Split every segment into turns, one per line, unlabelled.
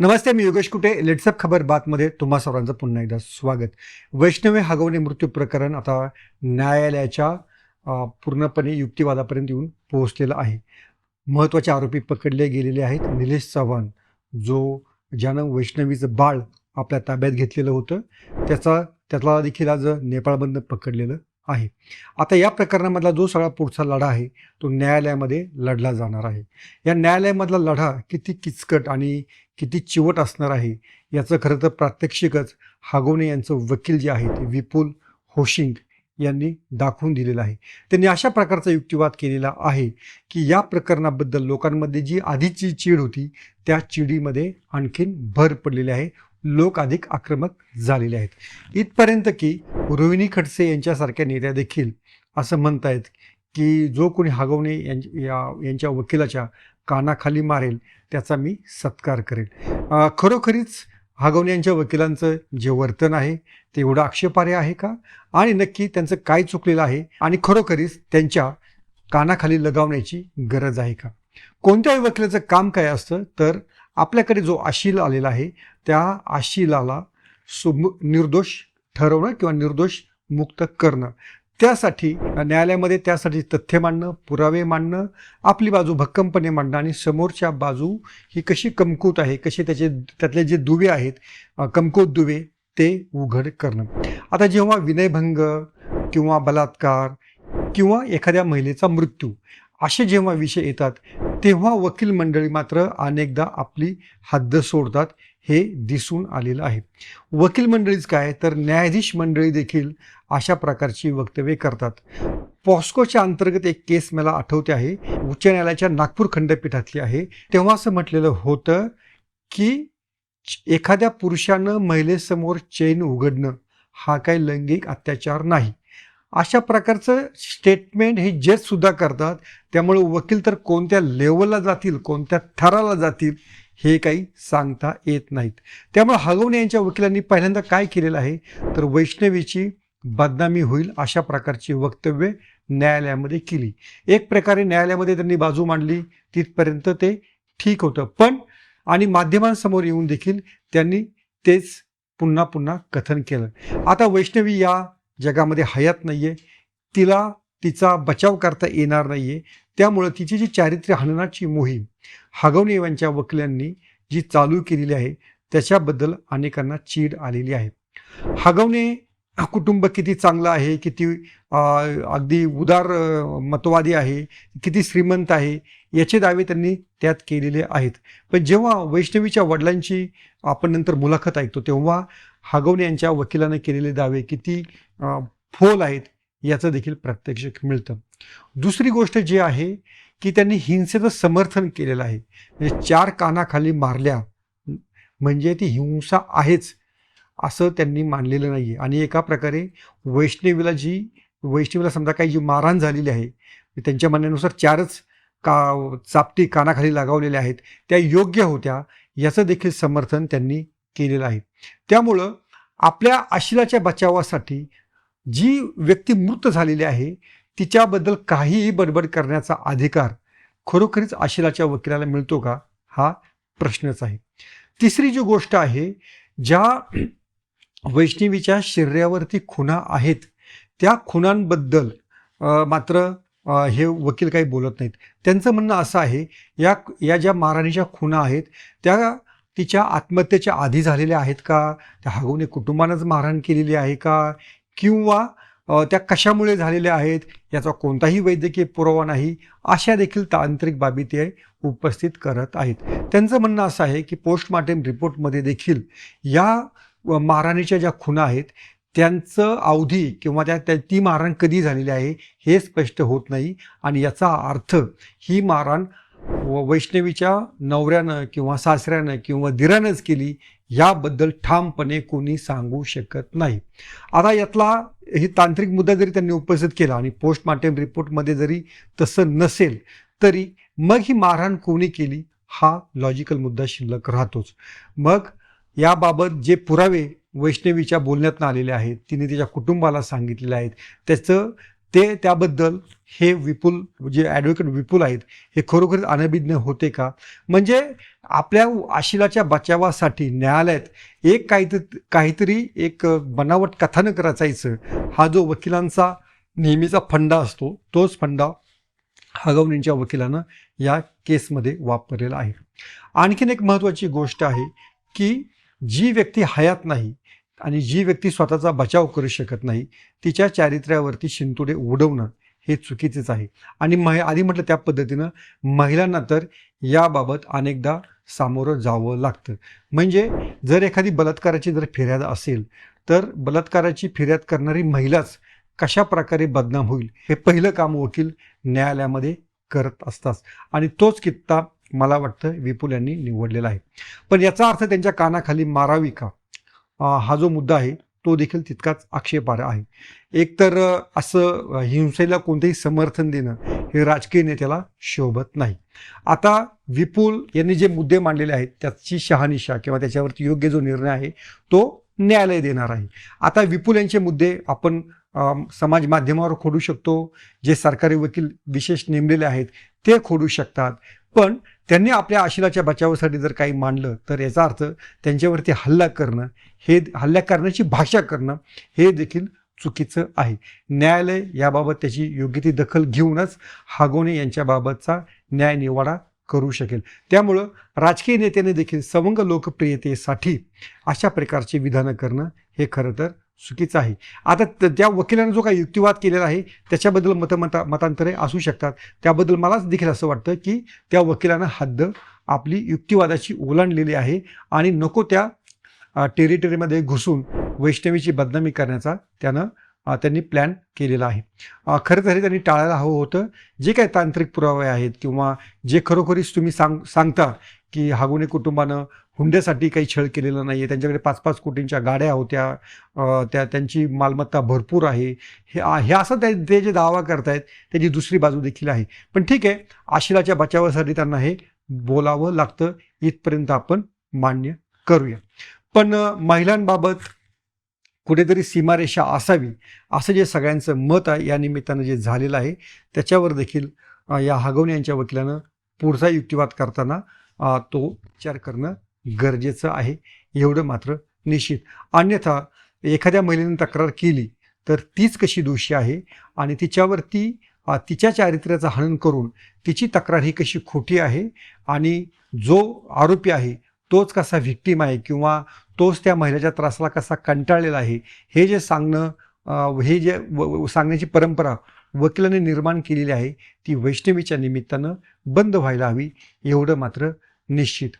नमस्ते मी योगेश कुटे. लेट्सअप खबर बातमध्ये तुम्हा सर्वांचं पुन्हा एकदा स्वागत. वैष्णवी हगवणे मृत्यू प्रकरण आता न्यायालयाच्या पूर्णपणे युक्तिवादापर्यंत येऊन पोहोचलेलं आहे. महत्त्वाचे आरोपी पकडले गेलेले आहेत. निलेश चव्हाण जो ज्यानं वैष्णवीचं बाळ आपल्या ताब्यात घेतलेलं होतं त्याचा त्यातला देखील आज नेपाळमधनं पकडलेलं आहे. आता या प्रकरणामधला जो सगळा पुढचा लढा आहे तो न्यायालयामध्ये लढला जाणार आहे. या न्यायालयामधला लढा किती किचकट आणि किती चिवट असणार आहे याचं खरं तर प्रात्यक्षिकच हागोने यांचं वकील जे आहे ते विपुल होशिंग यांनी दाखवून दिलेलं आहे. त्यांनी अशा प्रकारचा युक्तिवाद केलेला आहे की या प्रकरणाबद्दल लोकांमध्ये जी आधीची चीड होती त्या चिडीमध्ये आणखीन भर पडलेली आहे. लोक अधिक आक्रमक झालेले आहेत. इथपर्यंत की रोहिणी खडसे यांच्यासारख्या नेत्या देखील असं म्हणतायत की जो कोणी हागवणे यांच्या या- यांच्या वकिलाच्या कानाखाली मारेल त्याचा मी सत्कार करेल. खरोखरीच हागवणे यांच्या वकिलांचं जे वर्तन आहे ते एवढं आक्षेपार्ह आहे का? आणि नक्की त्यांचं काय चुकलेलं आहे? आणि खरोखरीच त्यांच्या कानाखाली लगावण्याची गरज आहे का? कोणत्याही वकिलाचं काम काय असतं तर आपल्याकडे जो आशील आलेला आहे त्या आशिलाला सुम निर्दोष ठरवणं किंवा निर्दोष मुक्त करणं. त्यासाठी न्यायालयामध्ये त्यासाठी तथ्य मांडणं पुरावे मांडणं आपली बाजू भक्कमपणे मांडणं आणि समोरच्या बाजू ही कशी कमकुत आहे कसे त्याचे त्यातले जे दुवे आहेत अ, कमकुत दुवे ते उघड करणं. आता जेव्हा विनयभंग किंवा बलात्कार किंवा एखाद्या महिलेचा मृत्यू असे जेव्हा विषय येतात तेव्हा वकील मंडळी मात्र अनेकदा आपली हद्द सोडतात हे दिसून आलेलं आहे. वकील मंडळीच काय तर न्यायाधीश मंडळी देखील अशा प्रकारची वक्तव्ये करतात. पॉस्कोच्या अंतर्गत एक केस मला आठवते आहे. उच्च न्यायालयाच्या नागपूर खंडपीठातली आहे. तेव्हा असं म्हटलेलं होतं की एखाद्या पुरुषानं महिलेसमोर चैन उघडणं हा काही लैंगिक अत्याचार नाही. अशा प्रकारचं स्टेटमेंट हे जजसुद्धा करतात त्यामुळे वकील तर कोणत्या लेवलला जातील कोणत्या थराला जातील हे काही सांगता येत नाहीत. त्यामुळे हगवणे यांच्या वकिलांनी पहिल्यांदा काय केलेलं आहे? तर वैष्णवीची बदनामी होईल अशा प्रकारची वक्तव्य न्यायालयामध्ये केली. एक प्रकारे न्यायालयामध्ये त्यांनी बाजू मांडली तिथपर्यंत ते ठीक होतं. पण आणि माध्यमांसमोर येऊन देखील त्यांनी तेच पुन्हा पुन्हा कथन केलं. आता वैष्णवी या जगामध्ये हयात नाही आहे तिला तिचा बचाव करता येणार नाही आहे त्यामुळं तिची जी चारित्र्य हननाची मोहीम हागवणे यांच्या वकिलांनी जी चालू केलेली आहे त्याच्याबद्दल अनेकांना चीड आलेली आहे. हागवणे कुटुंब किती चांगलं आहे किती अगदी उदार मतवादी आहे किती श्रीमंत आहे याचे दावे त्यांनी त्यात केलेले आहेत. पण जेव्हा वैष्णवीच्या वडिलांची आपण नंतर मुलाखत ऐकतो तेव्हा हागवणे यांच्या वकिलानं केलेले दावे किती फोल आहेत याचं देखील प्रत्यक्ष मिळतं. दुसरी गोष्ट जी आहे की त्यांनी हिंसेचं समर्थन केलेलं आहे. म्हणजे चार कानाखाली मारल्या म्हणजे ती हिंसा आहेच असं त्यांनी मानलेलं नाही आहे आणि एका प्रकारे वैष्णवीला जी वैष्णवीला समजा काही जी मारहाण झालेली आहे त्यांच्या म्हणण्यानुसार चारच का चापटी कानाखाली लगावलेल्या आहेत त्या योग्य होत्या याचं देखील समर्थन त्यांनी केलेलं आहे. त्यामुळं आपल्या आशिलाच्या बचावासाठी जी व्यक्ती मृत झालेली आहे तिच्याबद्दल काहीही बडबड करण्याचा अधिकार खरोखरीच आशिलाच्या वकिलाला मिळतो का? हा प्रश्नच आहे. तिसरी जी गोष्ट आहे ज्या वैष्णवीच्या शरीरावरती खुणा आहेत त्या खुणांबद्दल मात्र हे वकील काही बोलत नाहीत. त्यांचं म्हणणं असं आहे या या ज्या महाराणीच्या खुणा आहेत त्या तिच्या आत्महत्येच्या आधी झालेल्या आहेत का? त्या हगवणे कुटुंबानंच मारहाण केलेली आहे का? किंवा त्या कशामुळे झालेल्या आहेत? याचा कोणताही वैद्यकीय पुरावा नाही अशा देखील तांत्रिक बाबी ते उपस्थित करत आहेत. त्यांचं म्हणणं असं आहे की पोस्टमार्टम रिपोर्टमध्ये देखील या मारहाणीच्या महाराणीच्या ज्या खुणा आहेत त्यांचं अवधी किंवा त्या त्या- ती मारहाण कधी झालेली आहे हे स्पष्ट होत नाही. आणि याचा अर्थ ही मारहाण वैष्णवीच्या नवऱ्यानं किंवा सासऱ्यानं किंवा दिरानंच केली याबद्दल ठामपणे कोणी सांगू शकत नाही. आता यातला ही तांत्रिक मुद्दा जरी त्यांनी उपस्थित केला आणि पोस्टमार्टम रिपोर्टमध्ये जरी तसं नसेल तरी मग ही मारहाण कोणी केली? हा लॉजिकल मुद्दा शिल्लक राहतोच. मग याबाबत जे पुरावे वैष्णवीच्या बोलण्यातनं आलेले आहेत तिने तिच्या कुटुंबाला सांगितलेले आहेत त्याचं ते त्याबद्दल हे विपुल जे ॲडव्होकेट विपुल आहेत हे खरोखरच अनभिज्ञ होते का? म्हणजे आपल्या आशिलाच्या बचावासाठी न्यायालयात एक काहीतरी काहीतरी एक बनावट कथानक रचायचं. हा जो वकिलांचा नेहमीचा फंडा असतो तोच फंडा हगवणींच्या वकिलानं या केसमध्ये वापरलेला आहे. आणखीन एक महत्त्वाची गोष्ट आहे की जी व्यक्ती हयात नाही आणि जी व्यक्ती स्वतःचा बचाव करू शकत नाही तिच्या चारित्र्यावरती शिंतोडे उडवणं हे चुकीचेच आहे. आणि मह आधी म्हटलं त्या पद्धतीनं महिलांना तर याबाबत अनेकदा सामोरं जावं लागतं. म्हणजे जर एखादी बलात्काराची जर फिर्याद असेल तर बलात्काराची फिर्याद करणारी महिलाच कशा प्रकारे बदनाम होईल? हे पहिलं काम वकील न्यायालयामध्ये करत असतात. आणि तोच कित्ता मला वाटतं विपुल यांनी निवडलेला आहे. पण याचा अर्थ त्यांच्या कानाखाली मारावी का? हा जो मुद्दा आहे तो देखील तितकाच आक्षेपार्ह आहे. एकतर असं हिंसेला कोणतेही समर्थन देणं हे राजकीय नेत्याला शोभत नाही. आता विपुल यांनी जे मुद्दे मांडलेले आहेत त्याची शहानिशा किंवा त्याच्यावरती योग्य जो निर्णय आहे तो न्यायालय देणार आहे. आता विपुल यांचे मुद्दे आपण समाज माध्यमावर खोडू शकतो जे सरकारी वकील विशेष नेमलेले आहेत ते खोडू शकतात. पण त्यांनी आपल्या आशिलाच्या बचावासाठी जर काही मांडलं तर याचा अर्थ त्यांच्यावरती हल्ला करणं हे हल्ला करण्याची भाषा करणं हे देखील चुकीचं आहे. न्यायालय याबाबत त्याची योग्य ती दखल घेऊनच हागोणे यांच्याबाबतचा न्याय निवाडा करू शकेल. त्यामुळं राजकीय नेत्याने देखील सवंग लोकप्रियतेसाठी अशा प्रकारची विधानं करणं हे खरं तर चुकीचं आहे. आता त- त्या वकिलानं जो काही युक्तिवाद केलेला आहे त्याच्याबद्दल मतमता मतांतरे असू शकतात. त्याबद्दल मलाच देखील असं वाटतं की त्या वकिलानं हद्द आपली युक्तिवादाची ओलांडलेली आहे आणि नको त्या टेरिटरीमध्ये घुसून वैष्णवीची बदनामी करण्याचा त्यानं त्यांनी प्लॅन केलेला आहे. खरं तर हे त्यांनी टाळायला हवं होतं. जे काही तांत्रिक पुरावे आहेत किंवा जे खरोखरीच तुम्ही सांग सांगता की हागुणे कुटुंबानं हुंड्यासाठी काही छळ केलेला नाही आहे त्यांच्याकडे पाच पाच कोटींच्या गाड्या होत्या. त्या त्यांची मालमत्ता भरपूर आहे. हे हे असं ते ते जे दावा करतायत त्याची दुसरी बाजू देखील आहे. पण ठीक आहे आशिलाच्या बचावासाठी त्यांना हे बोलावं लागतं. इथपर्यंत आपण मान्य करूया. पण महिलांबाबत कुठेतरी सीमारेषा असावी असं जे सगळ्यांचं मत आहे या निमित्तानं जे झालेलं आहे त्याच्यावर देखील या हागवणे यांच्या वकिलानं पुढचा युक्तिवाद करताना तो विचार करणं गरजेचं आहे एवढं मात्र निश्चित. अन्यथा एखाद्या महिलेने तक्रार केली तर तीच कशी दोषी आहे? आणि तिच्यावरती तिच्या चारित्र्याचं हनन करून तिची तक्रार ही कशी खोटी आहे? आणि जो आरोपी आहे तोच कसा व्हिक्टीम आहे? किंवा तोच त्या महिलेच्या त्रासाला कसा कंटाळलेला आहे? हे जे सांगणं हे जे व- सांगण्याची परंपरा वकिलाने निर्माण केलेली आहे ती वैष्णवीच्या निमित्तानं बंद व्हायला हवी एवढं मात्र निश्चित.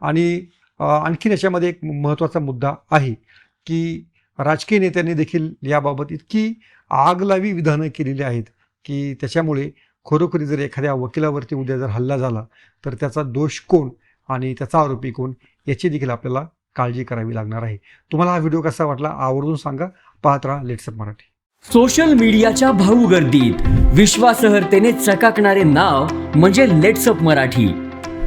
आणि आणखी आणखीन याच्यामध्ये एक महत्त्वाचा मुद्दा आहे की राजकीय नेत्यांनी देखील याबाबत इतकी आगलावी विधानं केलेली आहेत की त्याच्यामुळे खरोखरी जर एखाद्या वकिलावरती उद्या जर हल्ला झाला तर त्याचा दोष कोण आणि त्याचा आरोपी कोण याची देखील आपल्याला काळजी करावी लागणार आहे. तुम्हाला हा व्हिडिओ कसा वाटला आवर्जून सांगा. पाहत राहा लेट्सअप मराठी.
सोशल मीडियाच्या भाऊ गर्दीत विश्वासार्हतेने चकाकणारे नाव म्हणजे लेट्सअप मराठी.